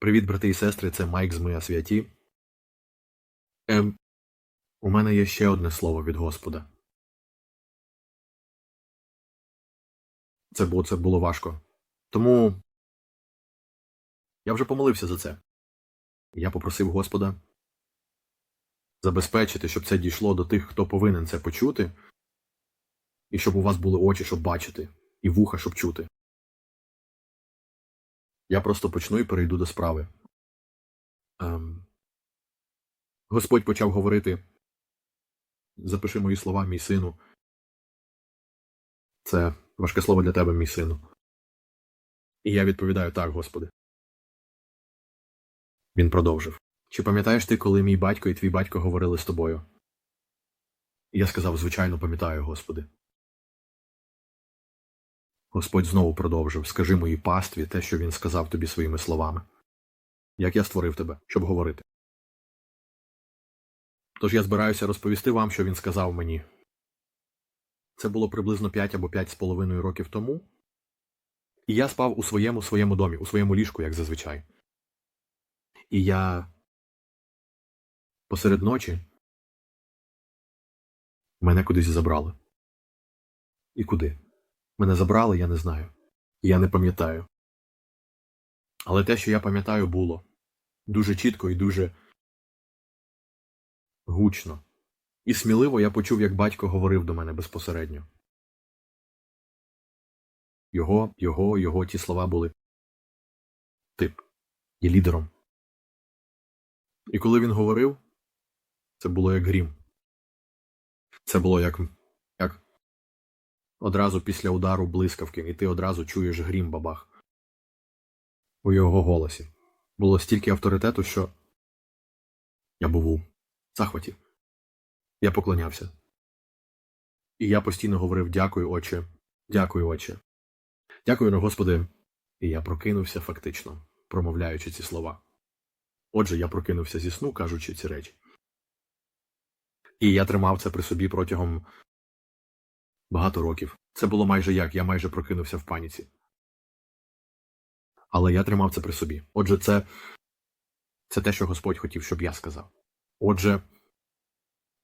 Привіт, брати і сестри, це Майк з Моя Святі. Ем, у мене є ще одне слово від Господа. Це було, це було важко. Тому я вже помолився за це. Я попросив Господа забезпечити, щоб це дійшло до тих, хто повинен це почути, і щоб у вас були очі, щоб бачити, і вуха, щоб чути. Я просто почну і перейду до справи. Ем, Господь почав говорити. Запиши мої слова, мій сину. Це важке слово для тебе, мій сину. І я відповідаю так, Господи. Він продовжив. Чи пам'ятаєш ти, коли мій батько і твій батько говорили з тобою? Я сказав, звичайно, пам'ятаю, Господи. Господь знову продовжив Скажи моїй пастві те, що він сказав тобі своїми словами. Як я створив тебе, щоб говорити. Тож я збираюся розповісти вам, що він сказав мені. Це було приблизно 5 або 5 з половиною років тому, і я спав у своєму своєму домі, у своєму ліжку, як зазвичай. І я посеред ночі мене кудись забрали. І куди? Мене забрали, я не знаю. Я не пам'ятаю. Але те, що я пам'ятаю, було дуже чітко і дуже гучно. І сміливо я почув, як батько говорив до мене безпосередньо. Його, його, його ті слова були тип є лідером. І коли він говорив, це було як грім. Це було як одразу після удару блискавки, і ти одразу чуєш грім бабах. У його голосі. Було стільки авторитету, що я був у захваті. Я поклонявся. І я постійно говорив дякую, отче, дякую, отче. Дякую, Господи. І я прокинувся фактично, промовляючи ці слова. Отже, я прокинувся зі сну, кажучи ці речі. І я тримав це при собі протягом багато років. Це було майже як я майже прокинувся в паніці. Але я тримав це при собі. Отже, це, це те, що Господь хотів, щоб я сказав. Отже,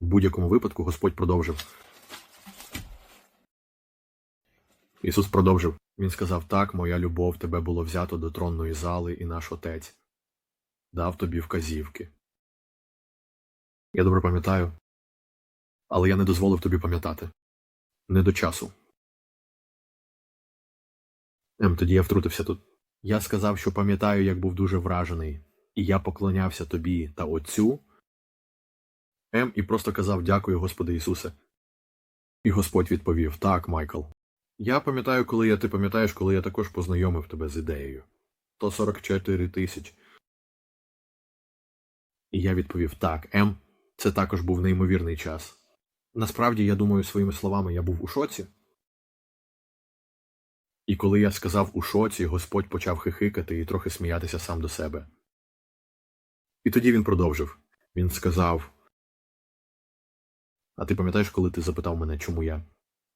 в будь-якому випадку Господь продовжив. Ісус продовжив. Він сказав: Так, моя любов, тебе було взято до тронної зали, і наш Отець дав тобі вказівки. Я добре пам'ятаю, але я не дозволив тобі пам'ятати. Не до часу. Ем, тоді я втрутився тут. Я сказав, що пам'ятаю, як був дуже вражений, і я поклонявся тобі та Отцю. Ем, і просто казав дякую, Господи Ісусе. І Господь відповів Так, Майкл. Я пам'ятаю, коли я ти пам'ятаєш, коли я також познайомив тебе з ідеєю. То 44 тисячі. І я відповів так, М. Це також був неймовірний час. Насправді, я думаю, своїми словами я був у шоці. І коли я сказав у шоці, Господь почав хихикати і трохи сміятися сам до себе. І тоді він продовжив. Він сказав: А ти пам'ятаєш, коли ти запитав мене, чому я?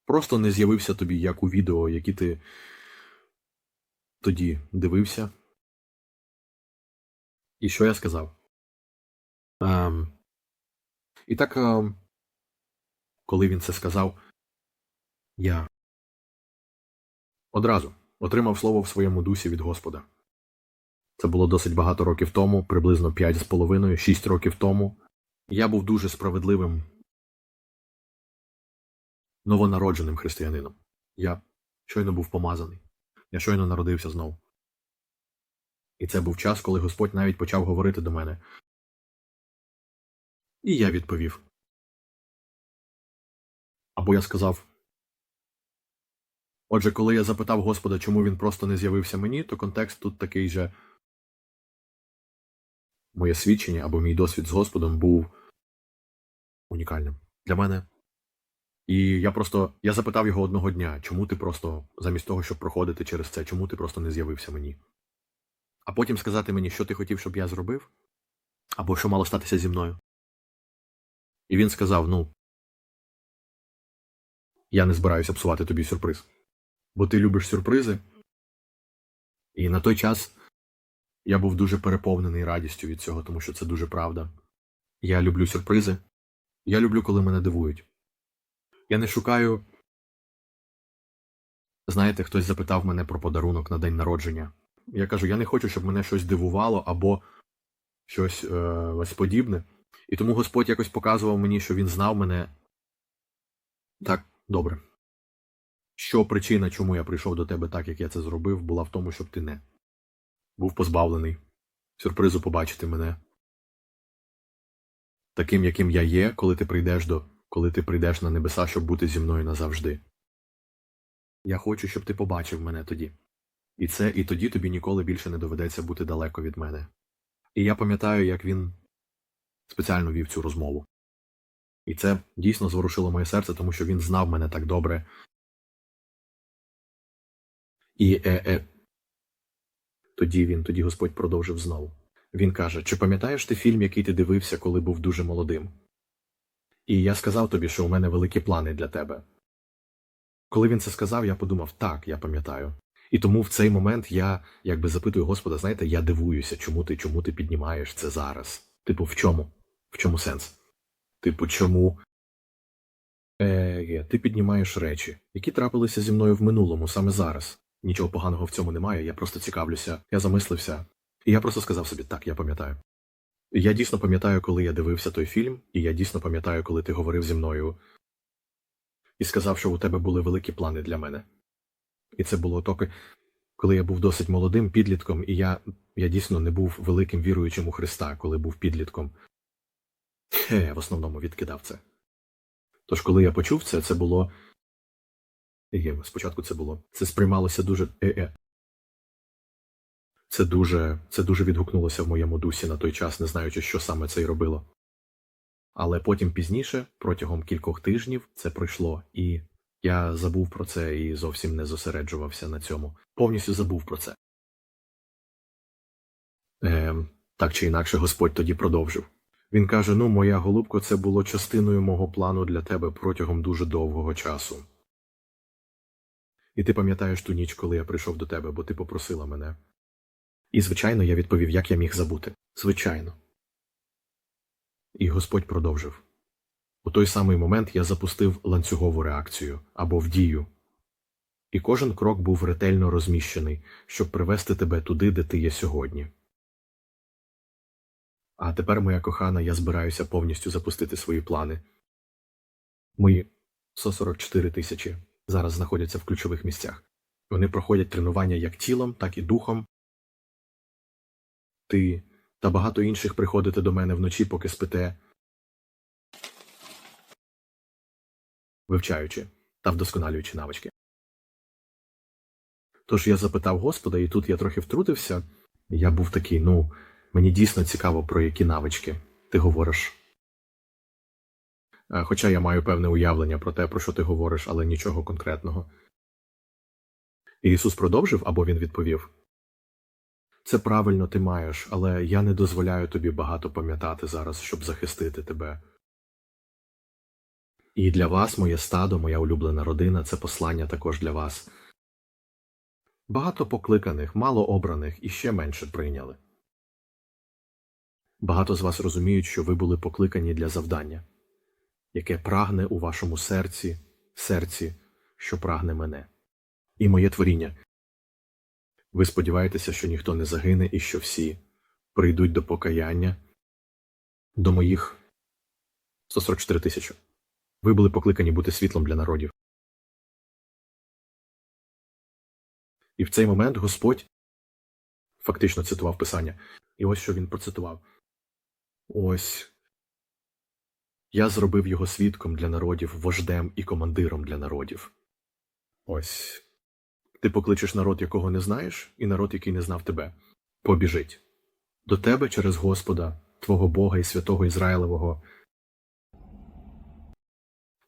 Просто не з'явився тобі, як у відео, які ти тоді дивився. І що я сказав? Ем, і так, ем, коли він це сказав, я одразу отримав слово в своєму дусі від Господа. Це було досить багато років тому, приблизно п'ять з половиною, шість років тому. Я був дуже справедливим новонародженим християнином. Я щойно був помазаний. Я щойно народився знову. І це був час, коли Господь навіть почав говорити до мене. І я відповів. Або я сказав. Отже, коли я запитав Господа, чому він просто не з'явився мені, то контекст тут такий же моє свідчення або мій досвід з Господом був унікальним для мене. І я просто я запитав його одного дня, чому ти просто, замість того, щоб проходити через це, чому ти просто не з'явився мені? А потім сказати мені, що ти хотів, щоб я зробив, або що мало статися зі мною. І він сказав: Ну, я не збираюся псувати тобі сюрприз. Бо ти любиш сюрпризи. І на той час Я був дуже переповнений радістю від цього, тому що це дуже правда. Я люблю сюрпризи. Я люблю, коли мене дивують. Я не шукаю. Знаєте, хтось запитав мене про подарунок на день народження. Я кажу, я не хочу, щоб мене щось дивувало або щось е, ось подібне. І тому Господь якось показував мені, що він знав мене. Так, добре. Що причина, чому я прийшов до тебе так, як я це зробив, була в тому, щоб ти не був позбавлений сюрпризу побачити мене. Таким, яким я є, коли ти прийдеш до, коли ти прийдеш на небеса, щоб бути зі мною назавжди. Я хочу, щоб ти побачив мене тоді. І це, і тоді тобі ніколи більше не доведеться бути далеко від мене. І я пам'ятаю, як він спеціально вів цю розмову. І це дійсно зворушило моє серце, тому що він знав мене так добре. І е, е, тоді він, тоді Господь продовжив знову. Він каже: Чи пам'ятаєш ти фільм, який ти дивився, коли був дуже молодим? І я сказав тобі, що у мене великі плани для тебе. Коли він це сказав, я подумав, так, я пам'ятаю. І тому в цей момент я якби запитую Господа, знаєте, я дивуюся, чому ти чому ти піднімаєш це зараз? Типу, в чому? В чому сенс? Типу, чому? Е, ти піднімаєш речі, які трапилися зі мною в минулому, саме зараз. Нічого поганого в цьому немає, я просто цікавлюся, я замислився. І я просто сказав собі, так, я пам'ятаю. Я дійсно пам'ятаю, коли я дивився той фільм, і я дійсно пам'ятаю, коли ти говорив зі мною і сказав, що у тебе були великі плани для мене. І це було токи, коли я був досить молодим підлітком, і я, я дійсно не був великим віруючим у Христа, коли був підлітком. Хе, в основному відкидав це. Тож, коли я почув це, це було. Є, спочатку це було. Це сприймалося дуже. Е-е. Це дуже це дуже відгукнулося в моєму дусі на той час, не знаючи, що саме це й робило. Але потім пізніше, протягом кількох тижнів, це пройшло, і я забув про це і зовсім не зосереджувався на цьому. Повністю забув про це. Ем, так чи інакше, Господь тоді продовжив. Він каже: Ну, моя голубко, це було частиною мого плану для тебе протягом дуже довгого часу. І ти пам'ятаєш ту ніч, коли я прийшов до тебе, бо ти попросила мене. І, звичайно, я відповів, як я міг забути. Звичайно. І Господь продовжив. У той самий момент я запустив ланцюгову реакцію або в дію. І кожен крок був ретельно розміщений, щоб привести тебе туди, де ти є сьогодні. А тепер, моя кохана, я збираюся повністю запустити свої плани. Мої 144 тисячі зараз знаходяться в ключових місцях. Вони проходять тренування як тілом, так і духом. Ти та багато інших приходите до мене вночі, поки спите, вивчаючи та вдосконалюючи навички. Тож я запитав Господа, і тут я трохи втрутився. Я був такий, ну, мені дійсно цікаво, про які навички ти говориш. Е, Хоча я маю певне уявлення про те, про що ти говориш, але нічого конкретного. Ісус продовжив або він відповів Це правильно ти маєш, але я не дозволяю тобі багато пам'ятати зараз, щоб захистити тебе. І для вас, моє стадо, моя улюблена родина це послання також для вас. Багато покликаних, мало обраних і ще менше прийняли. Багато з вас розуміють, що ви були покликані для завдання, яке прагне у вашому серці, серці, що прагне мене, і моє творіння. Ви сподіваєтеся, що ніхто не загине і що всі прийдуть до покаяння, до моїх 144 тисячі. Ви були покликані бути світлом для народів. І в цей момент Господь фактично цитував Писання. І ось що він процитував. Ось я зробив його свідком для народів, вождем і командиром для народів. Ось ти покличеш народ, якого не знаєш, і народ, який не знав тебе. Побіжить до тебе через Господа, Твого Бога і святого Ізраїлевого,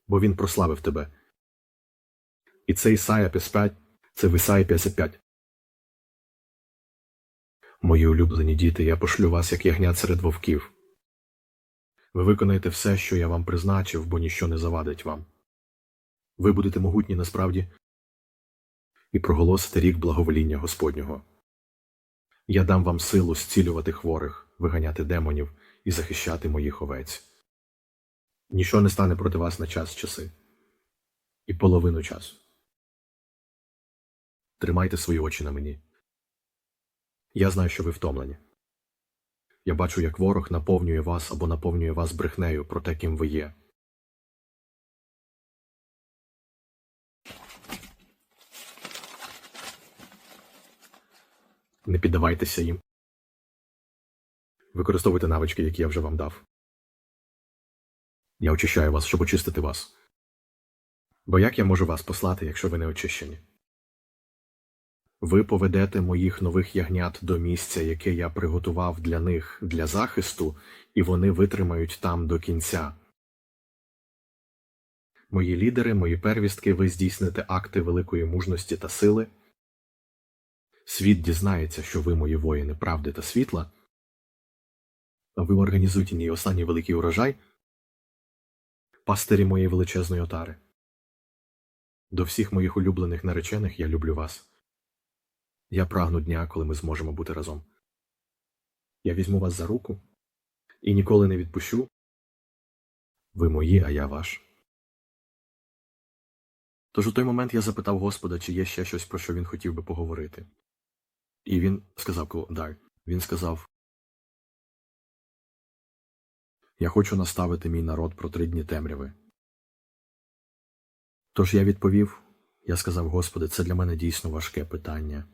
бо він прославив тебе. І це Ісая 55, це в Ісаї 55. Мої улюблені діти, я пошлю вас, як ягнят серед вовків. Ви виконаєте все, що я вам призначив, бо ніщо не завадить вам. Ви будете могутні насправді і проголосите рік благовоління Господнього. Я дам вам силу зцілювати хворих, виганяти демонів і захищати моїх овець. Ніщо не стане проти вас на час часи і половину часу. Тримайте свої очі на мені. Я знаю, що ви втомлені. Я бачу, як ворог наповнює вас або наповнює вас брехнею про те, ким ви є. Не піддавайтеся їм. Використовуйте навички, які я вже вам дав. Я очищаю вас, щоб очистити вас. Бо як я можу вас послати, якщо ви не очищені? Ви поведете моїх нових ягнят до місця, яке я приготував для них для захисту, і вони витримають там до кінця. Мої лідери, мої первістки, ви здійсните акти великої мужності та сили. Світ дізнається, що ви мої воїни правди та світла. Ви організуйте мій останній великий урожай, пастирі моєї величезної отари. До всіх моїх улюблених наречених я люблю вас. Я прагну дня, коли ми зможемо бути разом. Я візьму вас за руку і ніколи не відпущу. Ви мої, а я ваш. Тож у той момент я запитав Господа, чи є ще щось, про що він хотів би поговорити. І він сказав «Да». Він сказав Я хочу наставити мій народ про три дні темряви. Тож я відповів, я сказав, Господи, це для мене дійсно важке питання.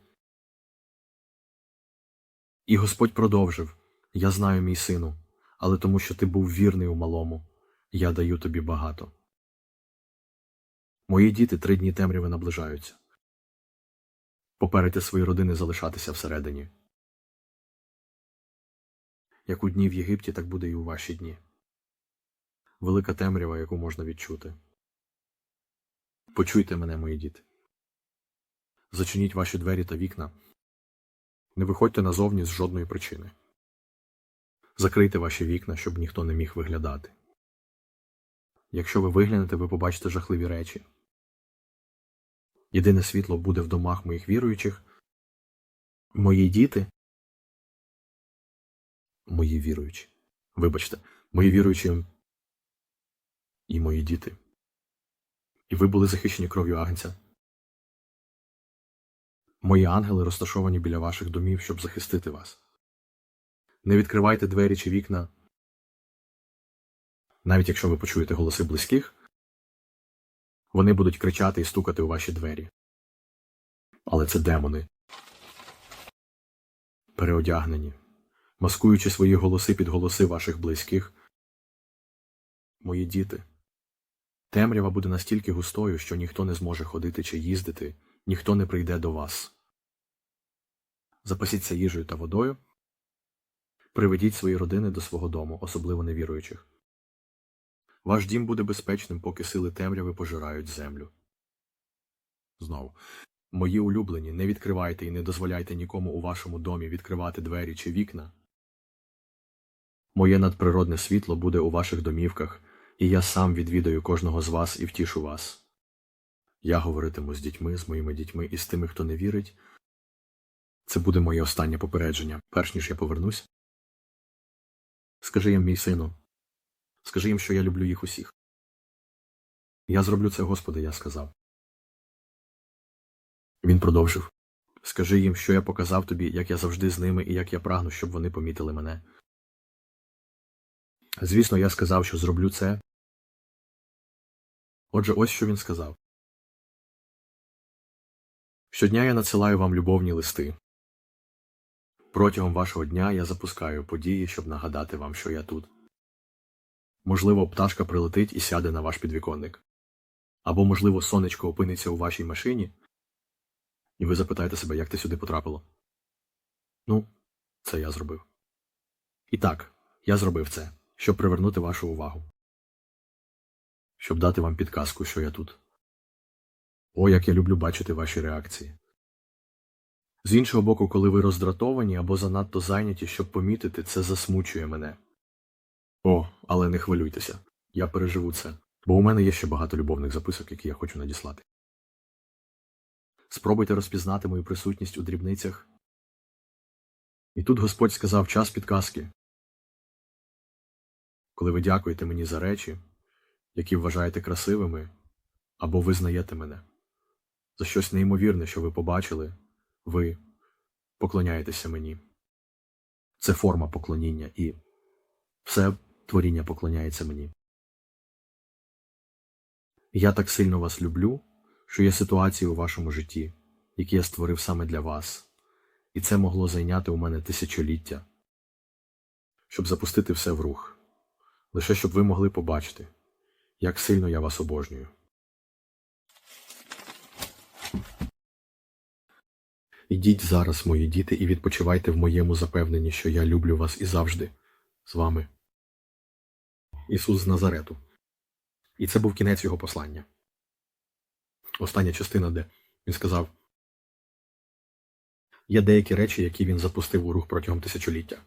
І Господь продовжив Я знаю, мій сину, але тому, що ти був вірний у малому, я даю тобі багато. Мої діти три дні темряви наближаються. Попередьте свої родини залишатися всередині. Як у дні в Єгипті, так буде і у ваші дні. Велика темрява, яку можна відчути. Почуйте мене, мої діти. Зачиніть ваші двері та вікна. Не виходьте назовні з жодної причини. Закрийте ваші вікна, щоб ніхто не міг виглядати. Якщо ви виглянете, ви побачите жахливі речі. Єдине світло буде в домах моїх віруючих. Мої діти. Мої віруючі. Вибачте, мої віруючі і мої діти. І ви були захищені кров'ю агнця. Мої ангели розташовані біля ваших домів, щоб захистити вас. Не відкривайте двері чи вікна, навіть якщо ви почуєте голоси близьких, вони будуть кричати і стукати у ваші двері. Але це демони. Переодягнені, маскуючи свої голоси під голоси ваших близьких. Мої діти. Темрява буде настільки густою, що ніхто не зможе ходити чи їздити, ніхто не прийде до вас. Запасіться їжею та водою. Приведіть свої родини до свого дому, особливо невіруючих. Ваш дім буде безпечним, поки сили темряви пожирають землю. Знову. Мої улюблені, не відкривайте і не дозволяйте нікому у вашому домі відкривати двері чи вікна. Моє надприродне світло буде у ваших домівках, і я сам відвідаю кожного з вас і втішу вас. Я говоритиму з дітьми, з моїми дітьми і з тими, хто не вірить. Це буде моє останнє попередження, перш ніж я повернусь. Скажи їм, мій сину, скажи їм, що я люблю їх усіх. Я зроблю це, Господи, я сказав. Він продовжив Скажи їм, що я показав тобі, як я завжди з ними і як я прагну, щоб вони помітили мене. Звісно, я сказав, що зроблю це. Отже, ось що він сказав. Щодня я надсилаю вам любовні листи. Протягом вашого дня я запускаю події, щоб нагадати вам, що я тут. Можливо, пташка прилетить і сяде на ваш підвіконник. Або, можливо, сонечко опиниться у вашій машині, і ви запитаєте себе, як ти сюди потрапило. Ну, це я зробив. І так, я зробив це, щоб привернути вашу увагу. Щоб дати вам підказку, що я тут. О, як я люблю бачити ваші реакції. З іншого боку, коли ви роздратовані або занадто зайняті, щоб помітити, це засмучує мене. О, але не хвилюйтеся, я переживу це, бо у мене є ще багато любовних записок, які я хочу надіслати. Спробуйте розпізнати мою присутність у дрібницях І тут Господь сказав час підказки. Коли ви дякуєте мені за речі, які вважаєте красивими, або визнаєте мене, за щось неймовірне, що ви побачили, ви поклоняєтеся мені. Це форма поклоніння, і все творіння поклоняється мені. Я так сильно вас люблю, що є ситуації у вашому житті, які я створив саме для вас, і це могло зайняти у мене тисячоліття, щоб запустити все в рух, лише щоб ви могли побачити, як сильно я вас обожнюю. Ідіть зараз, мої діти, і відпочивайте в моєму запевненні, що я люблю вас і завжди з вами. Ісус з Назарету. І це був кінець його послання. Остання частина, де він сказав: Є деякі речі, які він запустив у рух протягом тисячоліття.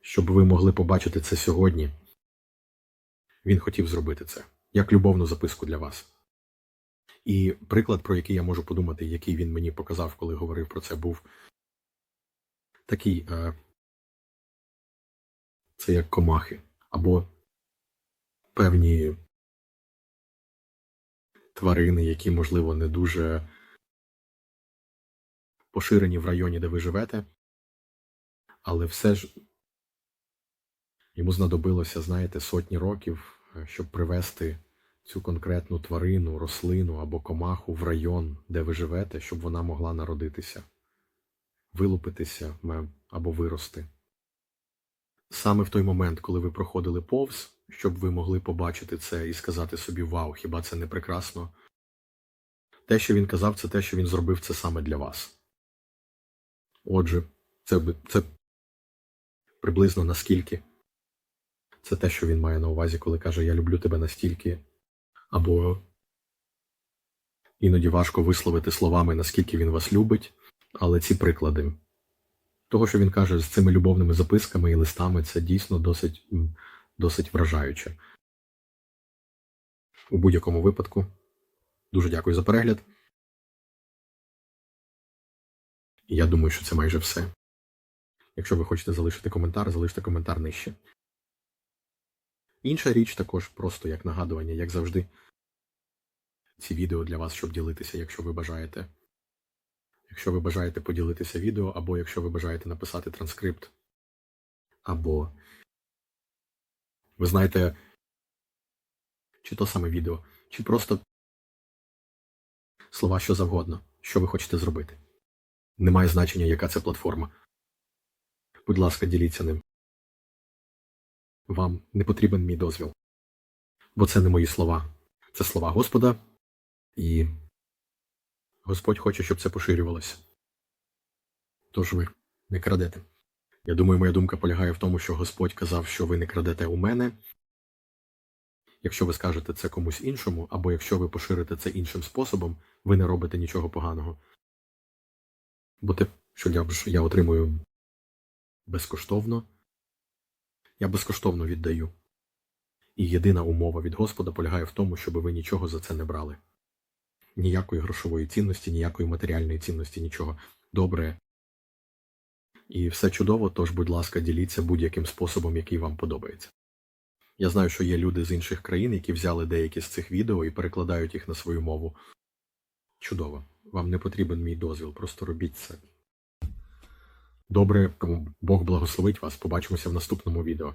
Щоб ви могли побачити це сьогодні, він хотів зробити це як любовну записку для вас. І приклад, про який я можу подумати, який він мені показав, коли говорив про це, був такий е, це як комахи, або певні тварини, які, можливо, не дуже поширені в районі, де ви живете, але все ж йому знадобилося, знаєте, сотні років, е, щоб привести цю конкретну тварину, рослину або комаху в район, де ви живете, щоб вона могла народитися, вилупитися або вирости. Саме в той момент, коли ви проходили повз, щоб ви могли побачити це і сказати собі Вау, хіба це не прекрасно? Те, що він казав, це те, що він зробив це саме для вас. Отже, це, це приблизно наскільки це те, що він має на увазі, коли каже Я люблю тебе настільки, або іноді важко висловити словами, наскільки він вас любить, але ці приклади того, що він каже з цими любовними записками і листами, це дійсно досить, досить вражаюче. У будь-якому випадку. Дуже дякую за перегляд. Я думаю, що це майже все. Якщо ви хочете залишити коментар, залиште коментар нижче. Інша річ також просто як нагадування, як завжди. Ці відео для вас, щоб ділитися, якщо ви бажаєте. Якщо ви бажаєте поділитися відео, або якщо ви бажаєте написати транскрипт, або ви знаєте, чи то саме відео, чи просто слова що завгодно, що ви хочете зробити. Немає значення, яка це платформа. Будь ласка, діліться ним. Вам не потрібен мій дозвіл. Бо це не мої слова. Це слова Господа, і Господь хоче, щоб це поширювалося. Тож ви не крадете. Я думаю, моя думка полягає в тому, що Господь казав, що ви не крадете у мене. Якщо ви скажете це комусь іншому, або якщо ви поширите це іншим способом, ви не робите нічого поганого. Бо те, що я, я отримую безкоштовно, я безкоштовно віддаю. І єдина умова від Господа полягає в тому, щоб ви нічого за це не брали. Ніякої грошової цінності, ніякої матеріальної цінності, нічого. Добре. І все чудово, тож, будь ласка, діліться будь-яким способом, який вам подобається. Я знаю, що є люди з інших країн, які взяли деякі з цих відео і перекладають їх на свою мову. Чудово. Вам не потрібен мій дозвіл, просто робіть це. Добре, Бог благословить вас. Побачимося в наступному відео.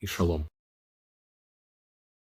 І шалом.